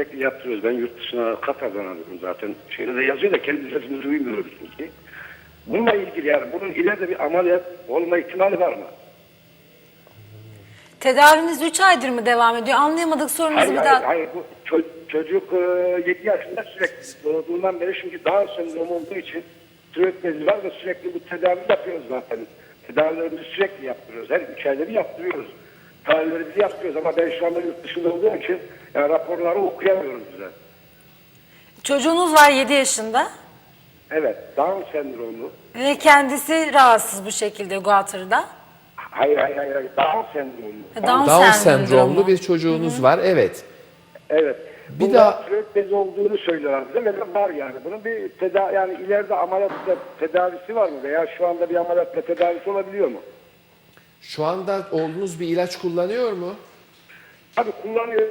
Sürekli yaptırıyoruz. Ben yurt dışına Katar'dan alıyorum zaten. Şeyde de yazıyor da kendi sesini duymuyorum çünkü. Bununla ilgili yani bunun ileride bir ameliyat olma ihtimali var mı? Tedaviniz 3 aydır mı devam ediyor? Anlayamadık sorunuzu Hayır, bir hayır, daha. hayır. Bu ço- çocuk 7 yaşında sürekli doğduğundan beri çünkü Down sendromu olduğu için bezi var ve sürekli bu tedavi yapıyoruz zaten. Tedavilerimizi sürekli yaptırıyoruz. Her 3 ayda bir yaptırıyoruz. Tahlillerimizi yaptırıyoruz ama ben şu anda yurt dışında olduğum için yani raporları okuyamıyorum size. Çocuğunuz var 7 yaşında Evet, Down sendromu. ve kendisi rahatsız bu şekilde Guatır'da. Hayır, hayır, hayır. hayır. Down sendromu. Down, Down sendromu. sendromlu bir çocuğunuz var. Evet. Evet. Bir Bir daha- tiroid bezi olduğunu söylüyorlar bize ve de var yani. Bunun bir tedavi yani ileride ameliyatla tedavisi var mı veya şu anda bir ameliyatla tedavisi olabiliyor mu? Şu anda oğlunuz bir ilaç kullanıyor mu? Tabii kullanıyor.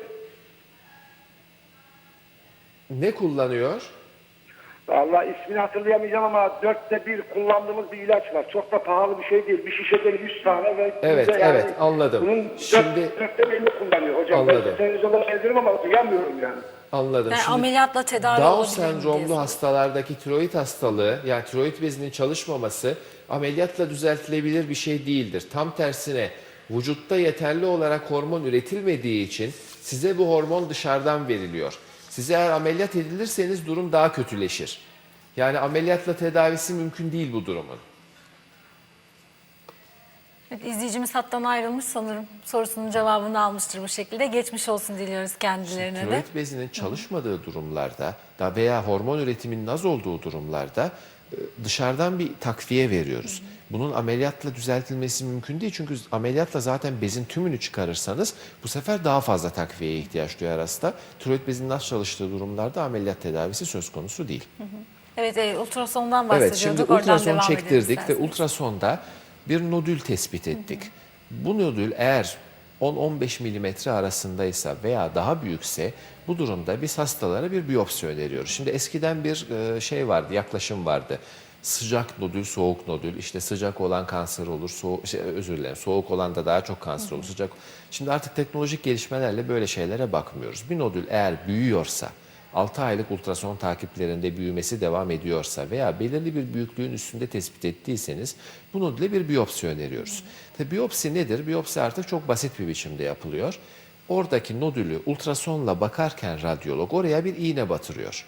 Ne kullanıyor? Allah ismini hatırlayamayacağım ama dörtte bir kullandığımız bir ilaç var. Çok da pahalı bir şey değil. Bir şişede 100 tane ve Evet, bize evet, anladım. Bunun Şimdi- dörtte birini kullanıyor hocam. Anladım. Ben televizyonda seyrediyorum ama duyamıyorum yani. Anladım. Yani Şimdi ameliyatla tedavi Down sendromlu soruyor. hastalardaki tiroid hastalığı yani tiroid bezinin çalışmaması ameliyatla düzeltilebilir bir şey değildir. Tam tersine vücutta yeterli olarak hormon üretilmediği için size bu hormon dışarıdan veriliyor. Size eğer ameliyat edilirseniz durum daha kötüleşir. Yani ameliyatla tedavisi mümkün değil bu durumun. Evet, izleyicimiz hattan ayrılmış sanırım. Sorusunun cevabını almıştır bu şekilde. Geçmiş olsun diliyoruz kendilerine de. Tiroid bezinin çalışmadığı durumlarda da veya hormon üretiminin az olduğu durumlarda e, dışarıdan bir takviye veriyoruz. Bunun ameliyatla düzeltilmesi mümkün değil çünkü ameliyatla zaten bezin tümünü çıkarırsanız bu sefer daha fazla takviyeye ihtiyaç duyar hasta. Tiroid bezinin az çalıştığı durumlarda ameliyat tedavisi söz konusu değil. Evet, e, ultrasondan Evet bahsediyorduk. şimdi Oradan ultrason çektirdik ve ultrasonda bir nodül tespit ettik. Bu nodül eğer 10-15 milimetre arasındaysa veya daha büyükse bu durumda biz hastalara bir biyopsi öneriyoruz. Şimdi eskiden bir e, şey vardı, yaklaşım vardı. Sıcak nodül, soğuk nodül. İşte sıcak olan kanser olur, soğuk, şey, özür dilerim, soğuk olan da daha çok kanser olur. Sıcak. Şimdi artık teknolojik gelişmelerle böyle şeylere bakmıyoruz. Bir nodül eğer büyüyorsa, 6 aylık ultrason takiplerinde büyümesi devam ediyorsa veya belirli bir büyüklüğün üstünde tespit ettiyseniz bu nodüle bir biyopsi öneriyoruz. Tabi biyopsi nedir? Biyopsi artık çok basit bir biçimde yapılıyor. Oradaki nodülü ultrasonla bakarken radyolog oraya bir iğne batırıyor.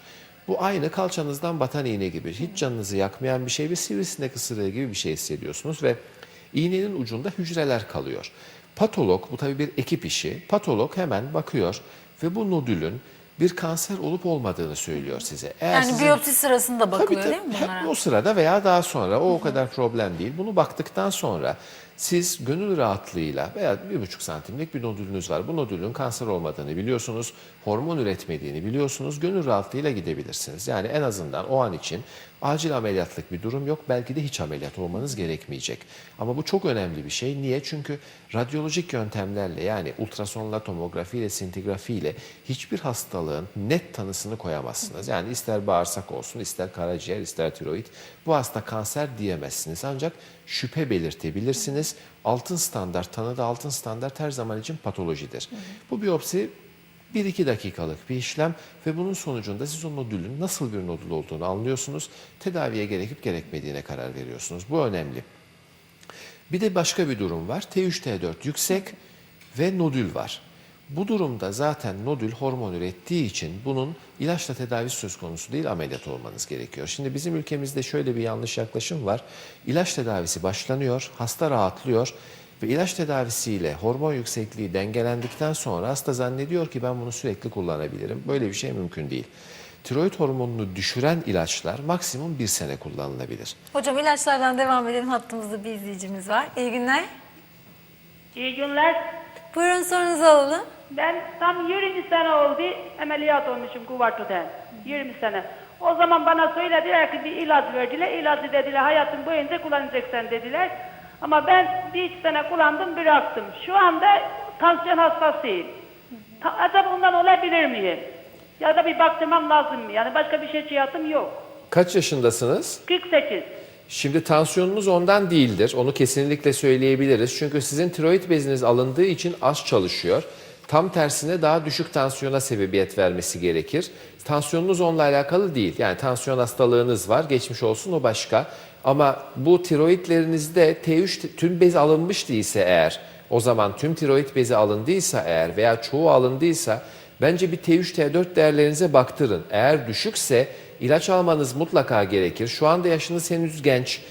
Bu aynı kalçanızdan batan iğne gibi. Hiç canınızı yakmayan bir şey bir sivrisinek ısırığı gibi bir şey hissediyorsunuz ve iğnenin ucunda hücreler kalıyor. Patolog, bu tabii bir ekip işi, patolog hemen bakıyor ve bu nodülün bir kanser olup olmadığını söylüyor size. Eğer Yani sizin- biyopsi sırasında bakılıyor Tabii, değil mi bunlara? O sırada veya daha sonra o o kadar problem değil. Bunu baktıktan sonra siz gönül rahatlığıyla veya bir buçuk santimlik bir nodülünüz var. Bu nodülün kanser olmadığını biliyorsunuz, hormon üretmediğini biliyorsunuz. Gönül rahatlığıyla gidebilirsiniz. Yani en azından o an için acil ameliyatlık bir durum yok. Belki de hiç ameliyat olmanız gerekmeyecek. Ama bu çok önemli bir şey. Niye? Çünkü radyolojik yöntemlerle yani ultrasonla, tomografiyle, sintigrafiyle hiçbir hastalığın net tanısını koyamazsınız. Yani ister bağırsak olsun, ister karaciğer, ister tiroid. Bu hasta kanser diyemezsiniz. Ancak şüphe belirtebilirsiniz. Altın standart, tanıda altın standart her zaman için patolojidir. Bu biyopsi 1-2 dakikalık bir işlem ve bunun sonucunda siz o nodülün nasıl bir nodül olduğunu anlıyorsunuz. Tedaviye gerekip gerekmediğine karar veriyorsunuz. Bu önemli. Bir de başka bir durum var. T3, T4 yüksek ve nodül var. Bu durumda zaten nodül hormon ürettiği için bunun ilaçla tedavisi söz konusu değil ameliyat olmanız gerekiyor. Şimdi bizim ülkemizde şöyle bir yanlış yaklaşım var. İlaç tedavisi başlanıyor, hasta rahatlıyor ve ilaç tedavisiyle hormon yüksekliği dengelendikten sonra hasta zannediyor ki ben bunu sürekli kullanabilirim. Böyle bir şey mümkün değil. Tiroid hormonunu düşüren ilaçlar maksimum bir sene kullanılabilir. Hocam ilaçlardan devam edelim. Hattımızda bir izleyicimiz var. İyi günler. İyi günler. Buyurun sorunuzu alalım. Ben tam 20 sene oldu ameliyat olmuşum kuvartodan. 20 sene. O zaman bana söylediler ki bir ilaç verdiler. İlacı dediler hayatın boyunca kullanacaksın dediler. Ama ben bir iki sene kullandım bıraktım. Şu anda tansiyon hastasıyım. Ta, acaba bundan olabilir miyim? Ya da bir baktırmam lazım mı? Yani başka bir şey hayatım yok. Kaç yaşındasınız? 48. Şimdi tansiyonunuz ondan değildir. Onu kesinlikle söyleyebiliriz. Çünkü sizin tiroid beziniz alındığı için az çalışıyor. Tam tersine daha düşük tansiyona sebebiyet vermesi gerekir. Tansiyonunuz onunla alakalı değil. Yani tansiyon hastalığınız var, geçmiş olsun o başka. Ama bu tiroidlerinizde T3 tüm bez alınmış değilse eğer, o zaman tüm tiroid bezi alındıysa eğer veya çoğu alındıysa bence bir T3 T4 değerlerinize baktırın. Eğer düşükse ilaç almanız mutlaka gerekir. Şu anda yaşınız henüz genç.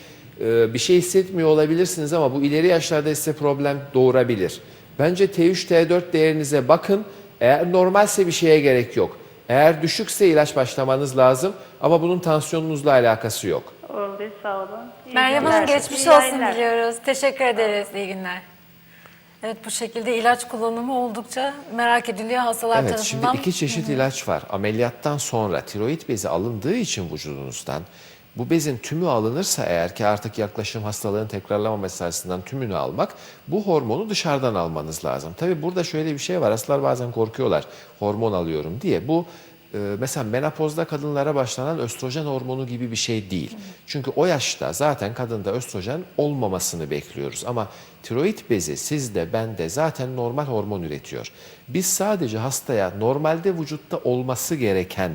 Ee, bir şey hissetmiyor olabilirsiniz ama bu ileri yaşlarda size problem doğurabilir. Bence T3 T4 değerinize bakın. Eğer normalse bir şeye gerek yok. Eğer düşükse ilaç başlamanız lazım ama bunun tansiyonunuzla alakası yok. Oldu sağ olun. İyi Meryem günler. Hanım geçmiş İyi olsun yayınlar. diliyoruz. Teşekkür ederiz. İyi günler. Evet bu şekilde ilaç kullanımı oldukça merak ediliyor hastalar Evet şimdi tarafından. iki çeşit ilaç var. Ameliyattan sonra tiroid bezi alındığı için vücudunuzdan bu bezin tümü alınırsa eğer ki artık yaklaşım hastalığın tekrarlamaması açısından tümünü almak bu hormonu dışarıdan almanız lazım. Tabi burada şöyle bir şey var hastalar bazen korkuyorlar hormon alıyorum diye. Bu e, mesela menopozda kadınlara başlanan östrojen hormonu gibi bir şey değil. Çünkü o yaşta zaten kadında östrojen olmamasını bekliyoruz. Ama tiroid bezi sizde bende zaten normal hormon üretiyor. Biz sadece hastaya normalde vücutta olması gereken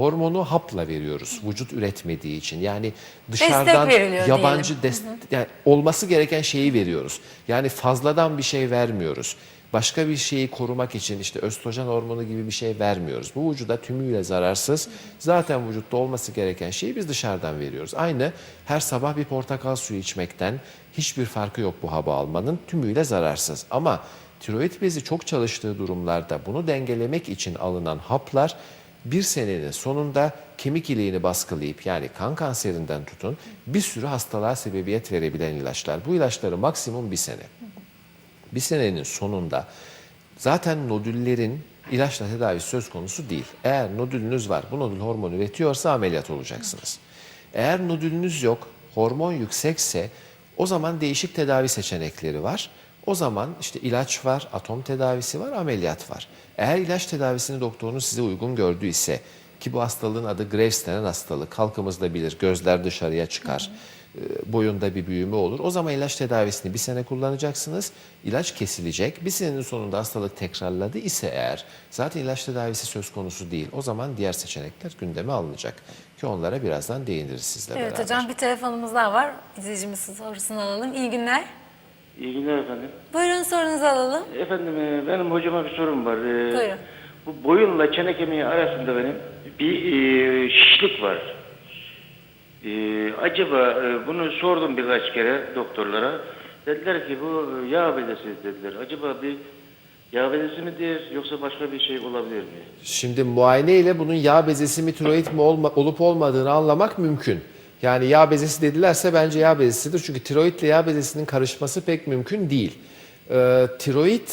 hormonu hapla veriyoruz vücut üretmediği için. Yani dışarıdan veriliyor yabancı dest yani olması gereken şeyi veriyoruz. Yani fazladan bir şey vermiyoruz. Başka bir şeyi korumak için işte östrojen hormonu gibi bir şey vermiyoruz. Bu vücuda tümüyle zararsız. Zaten vücutta olması gereken şeyi biz dışarıdan veriyoruz. Aynı her sabah bir portakal suyu içmekten hiçbir farkı yok bu hava almanın. Tümüyle zararsız. Ama tiroid bezi çok çalıştığı durumlarda bunu dengelemek için alınan haplar bir senenin sonunda kemik iliğini baskılayıp yani kan kanserinden tutun bir sürü hastalığa sebebiyet verebilen ilaçlar. Bu ilaçları maksimum bir sene. Bir senenin sonunda zaten nodüllerin ilaçla tedavisi söz konusu değil. Eğer nodülünüz var, bu nodül hormon üretiyorsa ameliyat olacaksınız. Eğer nodülünüz yok, hormon yüksekse o zaman değişik tedavi seçenekleri var. O zaman işte ilaç var, atom tedavisi var, ameliyat var. Eğer ilaç tedavisini doktorunuz size uygun gördüyse ki bu hastalığın adı Graves denen hastalık. Halkımız da bilir. Gözler dışarıya çıkar. e, Boyunda bir büyüme olur. O zaman ilaç tedavisini bir sene kullanacaksınız. İlaç kesilecek. Bir senenin sonunda hastalık tekrarladı ise eğer zaten ilaç tedavisi söz konusu değil. O zaman diğer seçenekler gündeme alınacak. Ki onlara birazdan değiniriz sizle Evet beraber. hocam bir telefonumuz daha var. İzleyicimizin sorusunu alalım. İyi günler. İyi günler efendim. Buyurun sorunuzu alalım. Efendim e, benim hocama bir sorum var. E, Buyurun. Bu boyunla çene kemiği arasında benim bir e, şişlik var. E, acaba e, bunu sordum birkaç kere doktorlara. Dediler ki bu e, yağ bezesi dediler. Acaba bir yağ bezesi midir yoksa başka bir şey olabilir mi? Şimdi muayene ile bunun yağ bezesi mi tiroid mi olma, olup olmadığını anlamak mümkün. Yani yağ bezesi dedilerse bence yağ bezesidir. Çünkü tiroid ile yağ bezesinin karışması pek mümkün değil. Ee, tiroid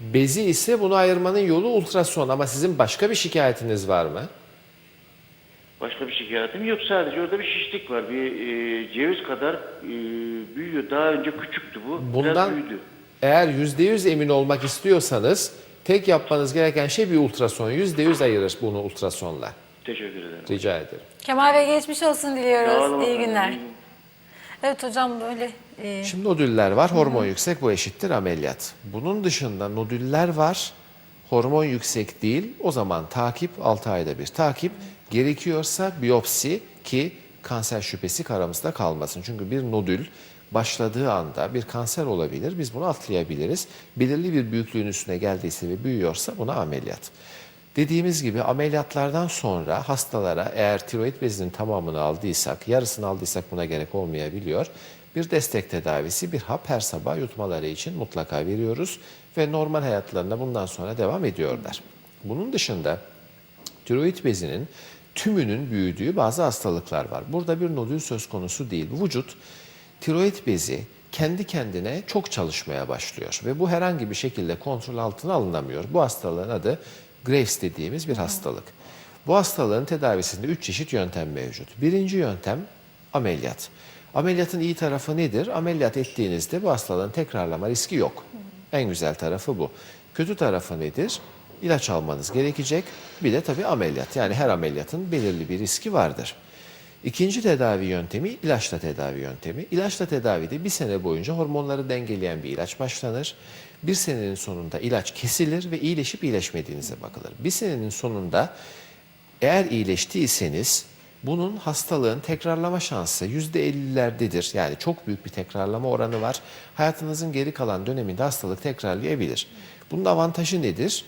bezi ise bunu ayırmanın yolu ultrason ama sizin başka bir şikayetiniz var mı? Başka bir şikayetim yok. Sadece orada bir şişlik var. Bir e, ceviz kadar e, büyüyor. Daha önce küçüktü bu. Biraz Bundan büyüdü. eğer %100 emin olmak istiyorsanız tek yapmanız gereken şey bir ultrason. %100 ayırır bunu ultrasonla. Teşekkür ederim. Rica ederim. Kemal Bey geçmiş olsun Sağ olun diliyoruz. İyi efendim. günler. İyi Evet hocam böyle e, Şimdi nodüller var, hormon yüksek bu eşittir ameliyat. Bunun dışında nodüller var, hormon yüksek değil. O zaman takip 6 ayda bir takip. Gerekiyorsa biyopsi ki kanser şüphesi karamızda kalmasın. Çünkü bir nodül başladığı anda bir kanser olabilir. Biz bunu atlayabiliriz. Belirli bir büyüklüğün üstüne geldiyse ve büyüyorsa buna ameliyat. Dediğimiz gibi ameliyatlardan sonra hastalara eğer tiroid bezinin tamamını aldıysak, yarısını aldıysak buna gerek olmayabiliyor. Bir destek tedavisi, bir hap her sabah yutmaları için mutlaka veriyoruz ve normal hayatlarına bundan sonra devam ediyorlar. Bunun dışında tiroid bezinin tümünün büyüdüğü bazı hastalıklar var. Burada bir nodül söz konusu değil. Vücut tiroid bezi kendi kendine çok çalışmaya başlıyor ve bu herhangi bir şekilde kontrol altına alınamıyor. Bu hastalığın adı Graves dediğimiz bir hastalık. Bu hastalığın tedavisinde üç çeşit yöntem mevcut. Birinci yöntem ameliyat. Ameliyatın iyi tarafı nedir? Ameliyat ettiğinizde bu hastalığın tekrarlama riski yok. En güzel tarafı bu. Kötü tarafı nedir? İlaç almanız gerekecek. Bir de tabii ameliyat. Yani her ameliyatın belirli bir riski vardır. İkinci tedavi yöntemi ilaçla tedavi yöntemi. İlaçla tedavide bir sene boyunca hormonları dengeleyen bir ilaç başlanır. Bir senenin sonunda ilaç kesilir ve iyileşip iyileşmediğinize bakılır. Bir senenin sonunda eğer iyileştiyseniz bunun hastalığın tekrarlama şansı %50'lerdedir. Yani çok büyük bir tekrarlama oranı var. Hayatınızın geri kalan döneminde hastalık tekrarlayabilir. Bunun avantajı nedir?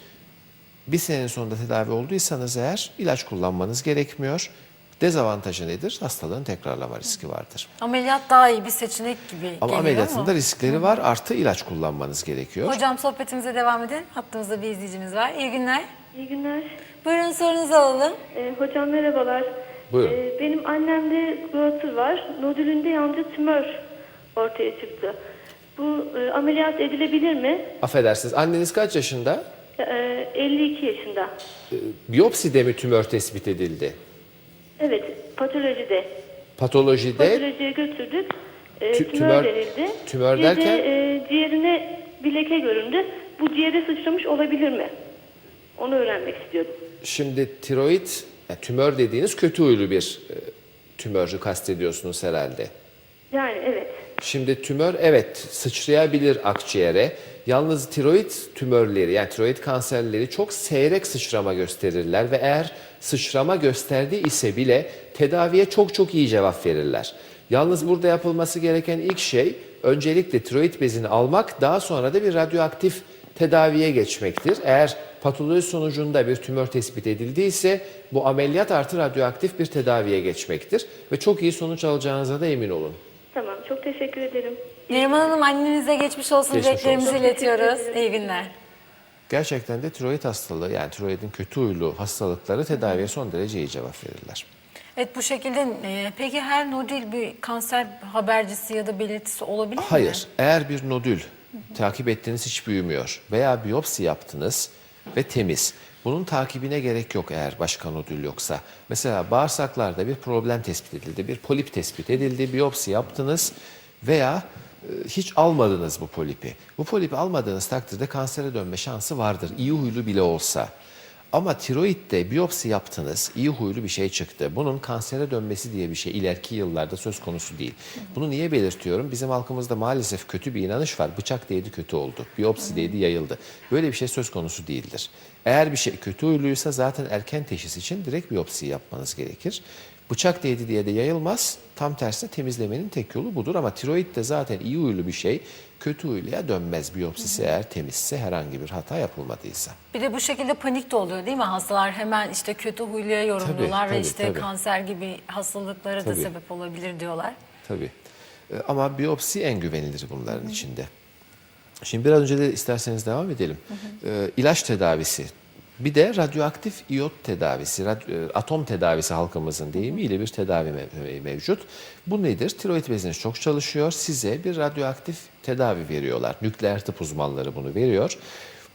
Bir senenin sonunda tedavi olduysanız eğer ilaç kullanmanız gerekmiyor. Dezavantajı nedir? Hastalığın tekrarlama riski vardır. Ameliyat daha iyi bir seçenek gibi Ama geliyor ameliyatında ama. riskleri var. Artı ilaç kullanmanız gerekiyor. Hocam sohbetimize devam edelim. Hattımızda bir izleyicimiz var. İyi günler. İyi günler. Buyurun sorunuzu alalım. Ee, hocam merhabalar. Buyurun. Ee, benim annemde glotür var. Nodülünde yalnızca tümör ortaya çıktı. Bu e, ameliyat edilebilir mi? Affedersiniz anneniz kaç yaşında? Ee, 52 yaşında. Biyopside mi tümör tespit edildi? Evet, patolojide. Patolojide Patolojiye götürdük. Ee, Tü- tümör, tümör- verildi. tümör Bir derken? de e, ciğerine bir leke göründü. Bu ciğere sıçramış olabilir mi? Onu öğrenmek istiyordum. şimdi tiroid, yani tümör dediğiniz kötü huylu bir e, tümörü kastediyorsunuz herhalde. Yani evet. Şimdi tümör evet sıçrayabilir akciğere. Yalnız tiroid tümörleri yani tiroid kanserleri çok seyrek sıçrama gösterirler ve eğer sıçrama gösterdiği ise bile tedaviye çok çok iyi cevap verirler. Yalnız burada yapılması gereken ilk şey öncelikle tiroid bezini almak daha sonra da bir radyoaktif tedaviye geçmektir. Eğer patoloji sonucunda bir tümör tespit edildiyse bu ameliyat artı radyoaktif bir tedaviye geçmektir ve çok iyi sonuç alacağınıza da emin olun. Tamam, çok teşekkür ederim. Neriman Hanım annenize geçmiş olsun Geçmiş dileklerimizi olsun. iletiyoruz. İyi günler. Gerçekten de tiroid hastalığı yani tiroidin kötü huylu hastalıkları tedaviye son derece iyi cevap verirler. Evet bu şekilde e, peki her nodül bir kanser habercisi ya da belirtisi olabilir mi? Hayır, eğer bir nodül takip ettiğiniz hiç büyümüyor veya biyopsi yaptınız ve temiz. Bunun takibine gerek yok eğer başka nodül yoksa. Mesela bağırsaklarda bir problem tespit edildi, bir polip tespit edildi, biyopsi yaptınız veya hiç almadınız bu polipi. Bu polipi almadığınız takdirde kansere dönme şansı vardır, iyi huylu bile olsa. Ama tiroidde biyopsi yaptınız, iyi huylu bir şey çıktı. Bunun kansere dönmesi diye bir şey ileriki yıllarda söz konusu değil. Bunu niye belirtiyorum? Bizim halkımızda maalesef kötü bir inanış var. Bıçak değdi kötü oldu, biyopsi değdi yayıldı. Böyle bir şey söz konusu değildir. Eğer bir şey kötü huyluysa zaten erken teşhis için direkt biyopsi yapmanız gerekir. Bıçak değdi diye de yayılmaz. Tam tersine temizlemenin tek yolu budur. Ama tiroid de zaten iyi huylu bir şey. Kötü huyluya dönmez biyopsisi eğer temizse herhangi bir hata yapılmadıysa. Bir de bu şekilde panik de oluyor değil mi? Hastalar hemen işte kötü huyluya yorumluyorlar Tabii, ve tabii, işte tabii. kanser gibi hastalıklara da Tabii. sebep olabilir diyorlar. Tabii. Ee, Ama biyopsi en güvenilir bunların içinde. Şimdi biraz önce de isterseniz devam edelim. Ee, ilaç tedavisi. Bir de radyoaktif iyot tedavisi, e, atom tedavisi halkımızın deyimiyle bir tedavi mev- mevcut. Bu nedir? Tiroid beziniz çok çalışıyor. Size bir radyoaktif tedavi veriyorlar. Nükleer tıp uzmanları bunu veriyor.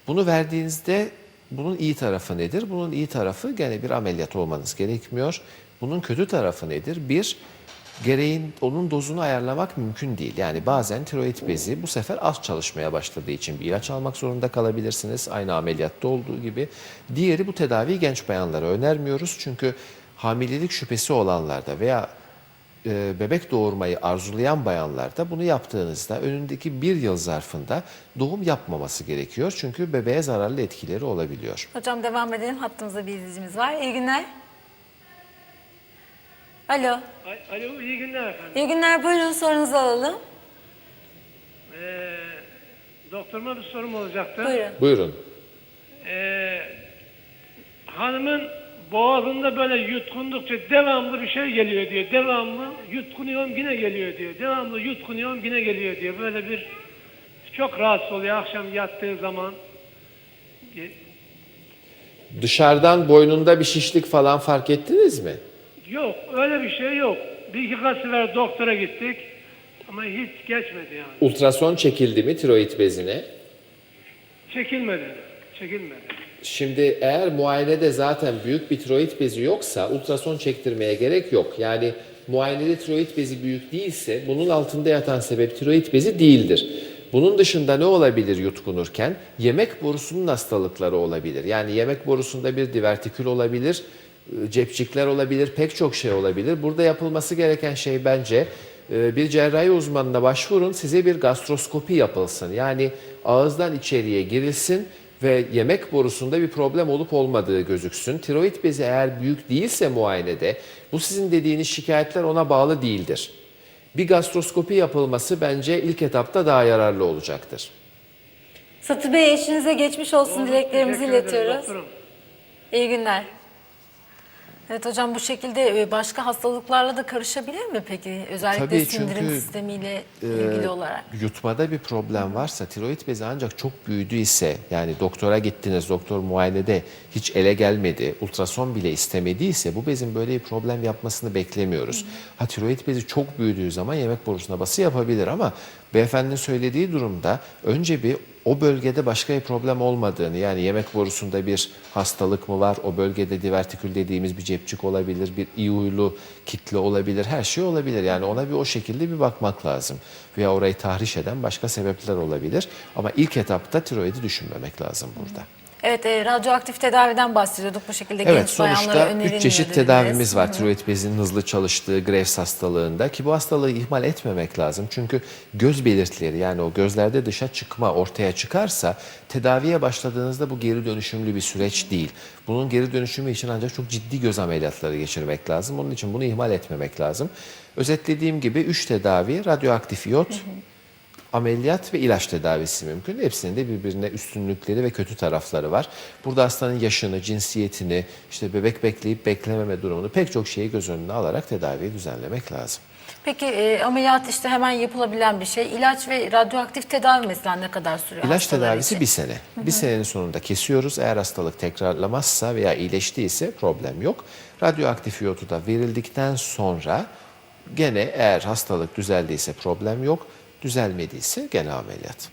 Bunu verdiğinizde bunun iyi tarafı nedir? Bunun iyi tarafı gene bir ameliyat olmanız gerekmiyor. Bunun kötü tarafı nedir? Bir, gereğin onun dozunu ayarlamak mümkün değil. Yani bazen tiroid bezi bu sefer az çalışmaya başladığı için bir ilaç almak zorunda kalabilirsiniz. Aynı ameliyatta olduğu gibi. Diğeri bu tedaviyi genç bayanlara önermiyoruz. Çünkü hamilelik şüphesi olanlarda veya e, bebek doğurmayı arzulayan bayanlarda bunu yaptığınızda önündeki bir yıl zarfında doğum yapmaması gerekiyor. Çünkü bebeğe zararlı etkileri olabiliyor. Hocam devam edelim. Hattımızda bir izleyicimiz var. İyi günler. Alo. Alo, iyi günler efendim. İyi günler. Buyurun sorunuzu alalım. Ee, doktoruma bir sorum olacaktı. Buyurun. Buyurun. Ee, hanımın boğazında böyle yutkundukça devamlı bir şey geliyor diyor. Devamlı yutkunuyorum yine geliyor diyor. Devamlı yutkunuyorum yine geliyor diyor. Böyle bir çok rahatsız oluyor akşam yattığı zaman. Dışarıdan boynunda bir şişlik falan fark ettiniz mi? Yok öyle bir şey yok. Bir iki kaç sefer doktora gittik ama hiç geçmedi yani. Ultrason çekildi mi tiroid bezine? Çekilmedi. Çekilmedi. Şimdi eğer muayenede zaten büyük bir tiroid bezi yoksa ultrason çektirmeye gerek yok. Yani muayenede tiroid bezi büyük değilse bunun altında yatan sebep tiroid bezi değildir. Bunun dışında ne olabilir yutkunurken? Yemek borusunun hastalıkları olabilir. Yani yemek borusunda bir divertikül olabilir, cepçikler olabilir, pek çok şey olabilir. Burada yapılması gereken şey bence e, bir cerrahi uzmanına başvurun size bir gastroskopi yapılsın. Yani ağızdan içeriye girilsin ve yemek borusunda bir problem olup olmadığı gözüksün. Tiroid bezi eğer büyük değilse muayenede bu sizin dediğiniz şikayetler ona bağlı değildir. Bir gastroskopi yapılması bence ilk etapta daha yararlı olacaktır. Satı Bey eşinize geçmiş olsun dileklerimizi iletiyoruz. İyi günler. Evet hocam bu şekilde e, başka hastalıklarla da karışabilir mi peki? Özellikle Tabii, sindirim çünkü, sistemiyle e, ilgili olarak. Yutmada bir problem varsa tiroid bezi ancak çok büyüdü ise yani doktora gittiniz doktor muayenede hiç ele gelmedi ultrason bile istemediyse bu bezin böyle bir problem yapmasını beklemiyoruz. Ha tiroid bezi çok büyüdüğü zaman yemek borusuna bası yapabilir ama beyefendinin söylediği durumda önce bir o bölgede başka bir problem olmadığını yani yemek borusunda bir hastalık mı var, o bölgede divertikül dediğimiz bir cepçik olabilir, bir iyi huylu kitle olabilir, her şey olabilir. Yani ona bir o şekilde bir bakmak lazım. Veya orayı tahriş eden başka sebepler olabilir. Ama ilk etapta tiroidi düşünmemek lazım burada. Evet e, radyoaktif tedaviden bahsediyorduk bu şekilde Evet genç sonuçta üç çeşit dediniz. tedavimiz var Hı. tiroid bezinin hızlı çalıştığı Graves hastalığında ki bu hastalığı ihmal etmemek lazım. Çünkü göz belirtileri yani o gözlerde dışa çıkma ortaya çıkarsa tedaviye başladığınızda bu geri dönüşümlü bir süreç değil. Bunun geri dönüşümü için ancak çok ciddi göz ameliyatları geçirmek lazım. Onun için bunu ihmal etmemek lazım. Özetlediğim gibi üç tedavi radyoaktif iyot, ameliyat ve ilaç tedavisi mümkün. Hepsinin de birbirine üstünlükleri ve kötü tarafları var. Burada hastanın yaşını, cinsiyetini, işte bebek bekleyip beklememe durumunu pek çok şeyi göz önüne alarak tedaviyi düzenlemek lazım. Peki e, ameliyat işte hemen yapılabilen bir şey. İlaç ve radyoaktif tedavi mesela ne kadar sürüyor? İlaç tedavisi için? bir sene. Bir senenin sonunda kesiyoruz. Eğer hastalık tekrarlamazsa veya iyileştiyse problem yok. Radyoaktif iyotu da verildikten sonra gene eğer hastalık düzeldiyse problem yok. Düzelmediyse gene ameliyat.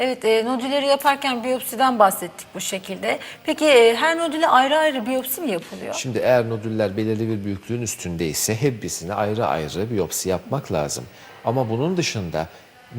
Evet e, nodülleri yaparken biyopsiden bahsettik bu şekilde. Peki e, her nodüle ayrı ayrı biyopsi mi yapılıyor? Şimdi eğer nodüller belirli bir büyüklüğün üstündeyse hepsine ayrı ayrı biyopsi yapmak lazım. Ama bunun dışında